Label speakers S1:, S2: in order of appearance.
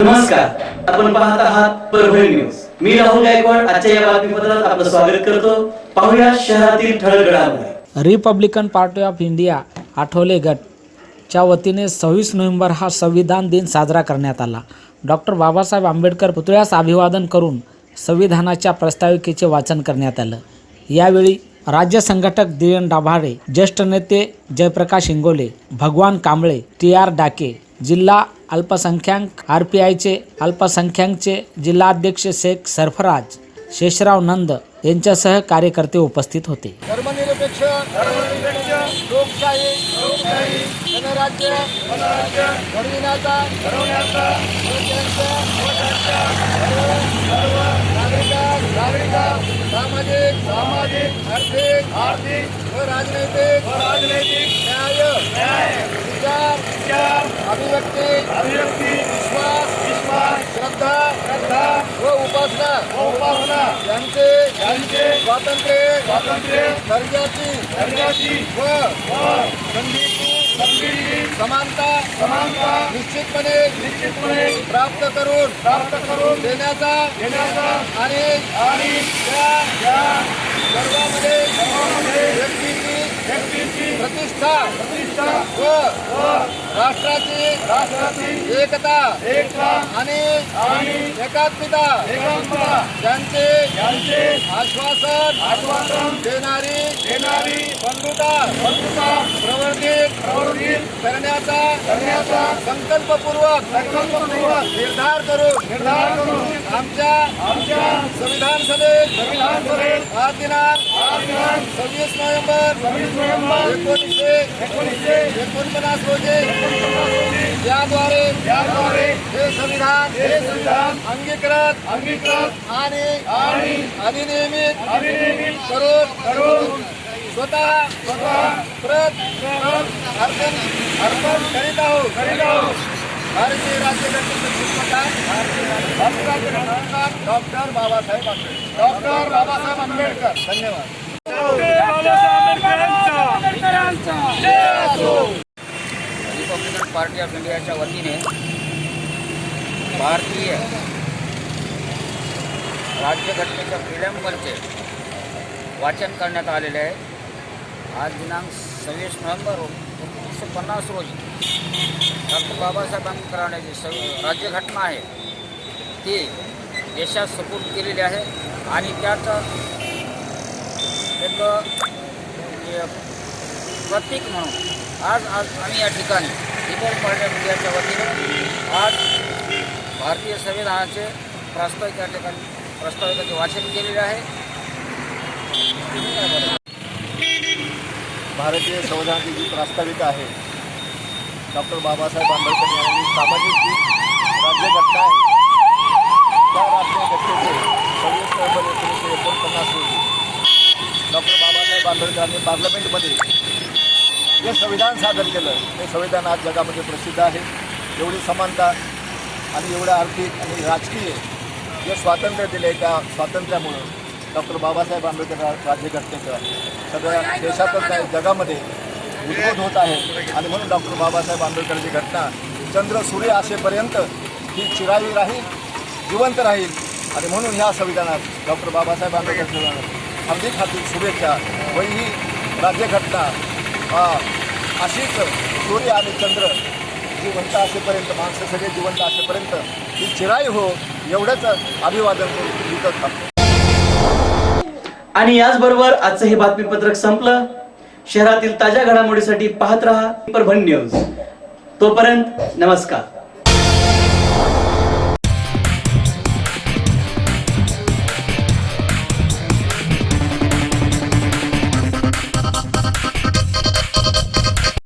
S1: नमस्कार. आपण पाहत आहात परभणी न्यूज. मी राहुल गायकवाड आजच्या या बातमीपत्रात आपलं स्वागत करतो. पाहूया शहरातील ठळक घडामोडी
S2: Republican party of India Athawale गट च्या वतीने सव्वीस नोव्हेंबर हा संविधान दिन साजरा करण्यात आला. डॉक्टर बाबासाहेब आंबेडकर पुतळ्यास अभिवादन करून संविधानाच्या प्रस्ताविकेचे वाचन करण्यात आलं. यावेळी राज्य संघटक दियन डाभाडे ज्येष्ठ नेते जयप्रकाश इंगोले भगवान कांबळे टी आर डाके जिल्हा अल्पसंख्याक आर पी आयचे अल्पसंख्याकचे जिल्हाध्यक्ष शेख सरफराज शेषराव नंद यांच्यासह कार्यकर्ते उपस्थित होते.
S3: धर्मनिरपेक्ष लोकशाही गणराज्य घडविण्याचा सामाजिक सामाजिक आर्थिक आर्थिक व राजनैतिक राजनैतिक न्याय विचार अभिव्यक्ती अभिव्यक्ती विश्वास विश्वास श्रद्धा श्रद्धा व उपासना. व उपासना. यांचे यांचे स्वातंत्र्य स्वातंत्र्य. दर्जाची दर्जाची. व संधीची संधीची. समानता समानता. निश्चितपणे निश्चितपणे. प्राप्त करून प्राप्त करून देण्याचा देण्याचा आणि आणि त्या सर्वांमध्ये व्यक्तीची व्यक्तीची प्रतिष्ठा प्रतिष्ठा व राष्ट्राची राष्ट्राची एकता एकता आणि आणि एकात्मता एकात्मता त्यांचे त्यांचे आश्वासन आश्वासन देणारी देणारी बंधुता बंधुता प्रवर्धित प्रवर्धित करण्याचा करण्याचा संकल्पपूर्वक संकल्पपूर्वक निर्धार करून निर्धार करून आमच्या आमच्या संविधान सभेत संविधान सभेत हा दिनांक हा दिनांक सव्वीस नोव्हेंबर सव्वीस नोव्हेंबर एकोणीसशे एकोणीसशे एकोणपन्नास रोजी याद्वारे याद्वारे हे संविधान हे संविधान अंगीकृत अंगीकृत आणि आणि अधिनियमित अधिनियमित करून करून स्वतः स्वतः प्रत अर्पण अर्पण करीत आहोत. करीत आहोत. भारतीय राज्यघटनेचे शिल्पकार डॉक्टर बाबासाहेब आंबेडकर. डॉक्टर बाबासाहेब आंबेडकर. धन्यवाद.
S4: रिपब्लिकन पार्टी ऑफ इंडियाच्या वतीने भारतीय राज्यघटनेच्या प्रिलंबनचे वाचन करण्यात आलेले आहे. आज दिनांक सव्वीस नोव्हेंबर एकोणीसशे पन्नास रोजी डॉक्टर बाबासाहेब आंबेडकरांनी जी राज्यघटना आहे. ती देशात सपोर्ट केलेली आहे आणि त्यात एक म्हणजे प्रतीक म्हणून आज आज आम्ही या ठिकाणी इतर पार्टी मीडियाच्या वतीनं वतीने आज भारतीय संविधानाचे प्रास्ताविक या ठिकाणी प्रास्ताविकाचे वाचन केलेले आहे.
S3: भारतीय संविधानाची जी प्रास्ताविका आहे डॉक्टर बाबासाहेब आंबेडकर यांनी सामाजिक जी राज्यघटना आहे त्या राज्यघटनेचे सव्वीस नोव्हेंबर एकोणीसशे एकोणपन्नास रोजी डॉक्टर बाबासाहेब आंबेडकरांनी पार्लमेंटमध्ये जे संविधान सादर केलं ते संविधान आज जगामध्ये प्रसिद्ध आहे. एवढी समानता आणि एवढं आर्थिक आणि राजकीय जे स्वातंत्र्य दिले त्या स्वातंत्र्यामुळं डॉक्टर बाबासाहेब आंबेडकर राज्यघटनेचं सगळ्या देशातच काय जगामध्ये उद्भूत होत आहे. आणि म्हणून डॉक्टर बाबासाहेब आंबेडकरची घटना चंद्र सूर्य असेपर्यंत ही चिरावी राहील जिवंत राहील. आणि म्हणून ह्या संविधानात डॉक्टर बाबासाहेब आंबेडकर हार्दिक हार्दिक शुभेच्छा व ही राज्यघटना अशीच सूर्य आणि चंद्र जिवंत असेपर्यंत माणसं सगळे जिवंत असेपर्यंत ही चिराई हो एवढंच अभिवादन करून इथं थांबतो.
S1: आणि याचबरोबर आजचं हे बातमीपत्रक संपलं. शहरातील ताज्या घडामोडीसाठी पाहत रहा परभणी न्यूज. तोपर्यंत नमस्कार.